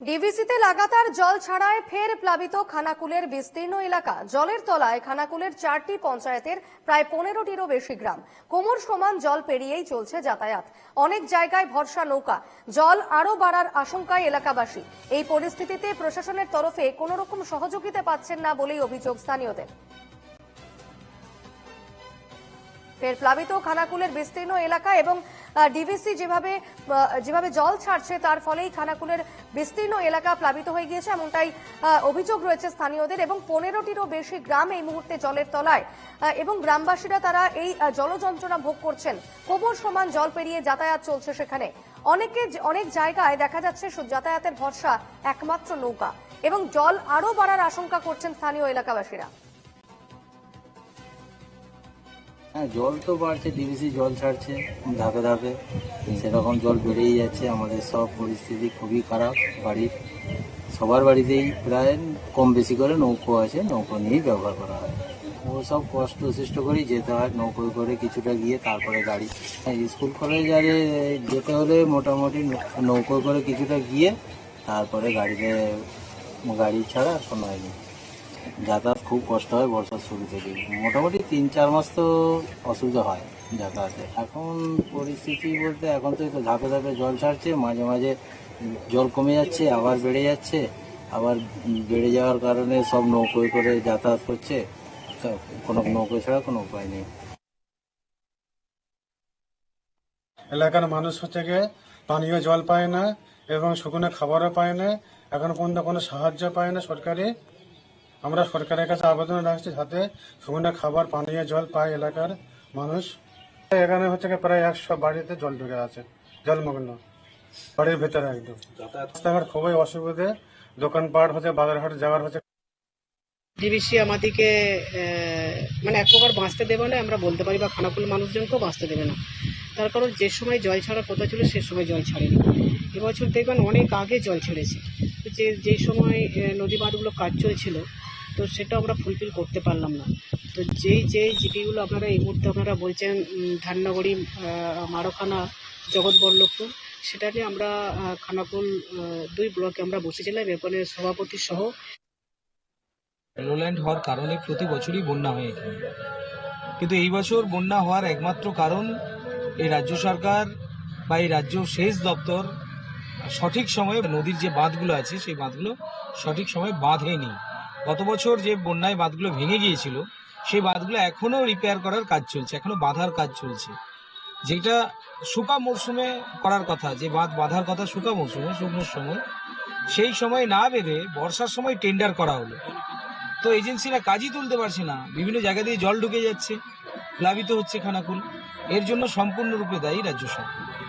ডিভিসিতে লাগাতার জল ছাড়ায় ফের প্লাবিত খানাকুলের বিস্তীর্ণ এলাকা। জলের তলায় খানাকুলের চারটি পঞ্চায়েতের প্রায় পনেরোটিরও বেশি গ্রাম। কোমর সমান জল পেরিয়েই চলছে যাতায়াত। অনেক জায়গায় ভরসা নৌকা। জল আরও বাড়ার আশঙ্কায় এলাকাবাসী। এই পরিস্থিতিতে প্রশাসনের তরফে কোনো রকম সহযোগিতা পাচ্ছেন না বলেই অভিযোগ স্থানীয়দের। ফের প্লাবিত খানাকুলের বিস্তীর্ণ এলাকা এবং ডিভিসি যেভাবে যেভাবে জল ছাড়ছে তার ফলেই খানাকুলের বিস্তীর্ণ এলাকা প্লাবিত হয়ে গিয়েছে এমনটাই অভিযোগ রয়েছে স্থানীয়দের এবং পনেরোটিরও বেশি গ্রাম এই মুহূর্তে জলের তলায়। এবং গ্রামবাসীরা তারা এই জলযন্ত্রণা ভোগ করছেন। কোমর সমান জল পেরিয়ে যাতায়াত চলছে সেখানে। অনেকে অনেক জায়গায় দেখা যাচ্ছে যাতায়াতের ভরসা একমাত্র নৌকা। এবং জল আরও বাড়ার আশঙ্কা করছেন স্থানীয় এলাকাবাসীরা। হ্যাঁ জল তো বাড়ছে ডিবিসি জল ছাড়ছে ধাপে ধাপে। সেরকম জল বেড়েই যাচ্ছে আমাদের সব পরিস্থিতি খুবই খারাপ বাড়ির। সবার বাড়িতেই প্রায় কম বেশি করে নৌকো আছে নৌকো নিয়েই ব্যবহার করা হয়। ও সব কষ্ট সৃষ্ট করেই যেতে হয় নৌকো করে কিছুটা গিয়ে তারপরে গাড়ি। হ্যাঁ, স্কুল কলেজ আরে যেতে হলে মোটামুটি নৌকো করে কিছুটা গিয়ে তারপরে গাড়িতে গাড়ি ছাড়া কোনো হয়নি যাতায়াত খুব কষ্ট হয় বর্ষার শুরু থেকে। মোটামুটি তিন, চার মাস তো অসুবিধা হয় যাতায়াতে। এখন পরিস্থিতি বলতে এখন তো ধাপে ধাপে জল ছাড়ছে, মাঝে মাঝে জল কমে যাচ্ছে, আবার বেড়ে যাচ্ছে, আবার বেড়ে যাওয়ার কারণে সব নৌকোয় করে যাতায়াত করছে। কোনো নৌকো ছাড়া কোনো উপায় নেই। এলাকার মানুষ হচ্ছে গিয়ে পানীয় জল পায় না এবং শুকনো খাবারও পায় না, এখন পর্যন্ত কোনো সাহায্য পায় না সরকারি। আমরা সরকারের কাছে আবেদন রাখছি যাতে শুকনো খাবার পানীয় জল পায় এলাকার মানুষ। এখানে হচ্ছে গিয়ে প্রায় একশো বাড়িতে জল ঢুকে আছে জলমগ্ন। বাড়ির ভেতরে একদম। রাস্তাঘাট খুবই অসুবিধে। দোকানপাট হচ্ছে বাজারহাট যাওয়ার হচ্ছে। ডিবিসি আমাদেরকে মানে এক প্রকার বাঁচতে দেবে না আমরা বলতে পারি বা খানাকুল মানুষজনকেও বাঁচতে দেবে না। তার কারণ যে সময় জল ছাড়ার কথা ছিল সে সময় জল ছাড়েনি। এবছর দেখবেন অনেক আগে জল ছেড়েছে। যে যেই সময় নদী বাঁধগুলো কাজ চলছিল তো সেটা আমরা ফুলফিল করতে পারলাম না। তো যেই যেই জিপিগুলো আপনারা এই মুহূর্তে আপনারা বলছেন ধান্নাগড়ি মারোখানা, জগৎবল্লভপুর, সেটা নিয়ে আমরা খানাকুল দুই ব্লকে আমরা বসেছিলাম এখানে সভাপতি সহ লোল্যান্ড হওয়ার কারণে প্রতি বছরই বন্যা হয় এখানে। কিন্তু এই বছর বন্যা হওয়ার একমাত্র কারণ এই রাজ্য সরকার বা এই রাজ্য সেচ দপ্তর সঠিক সময়ে নদীর যে বাঁধগুলো আছে, সেই বাঁধগুলো সঠিক সময়ে বাঁধ বাঁধেনি। গত বছর যে বন্যায় বাঁধগুলো ভেঙে গিয়েছিল, সেই বাঁধগুলো এখনও রিপেয়ার করার কাজ চলছে, এখনও বাঁধার কাজ চলছে। যেটা শুকা মরশুমে করার কথা, যে বাঁধ বাঁধার কথা শুকা মরশুমে, শুকনোর সময়, সেই সময় না বেঁধে বর্ষার সময় টেন্ডার করা হলো। তো এজেন্সিরা কাজই তুলতে পারছে না, বিভিন্ন জায়গা দিয়ে জল ঢুকে যাচ্ছে, প্লাবিত হচ্ছে খানাকুল। এর জন্য সম্পূর্ণরূপে দায়ী রাজ্য সরকার।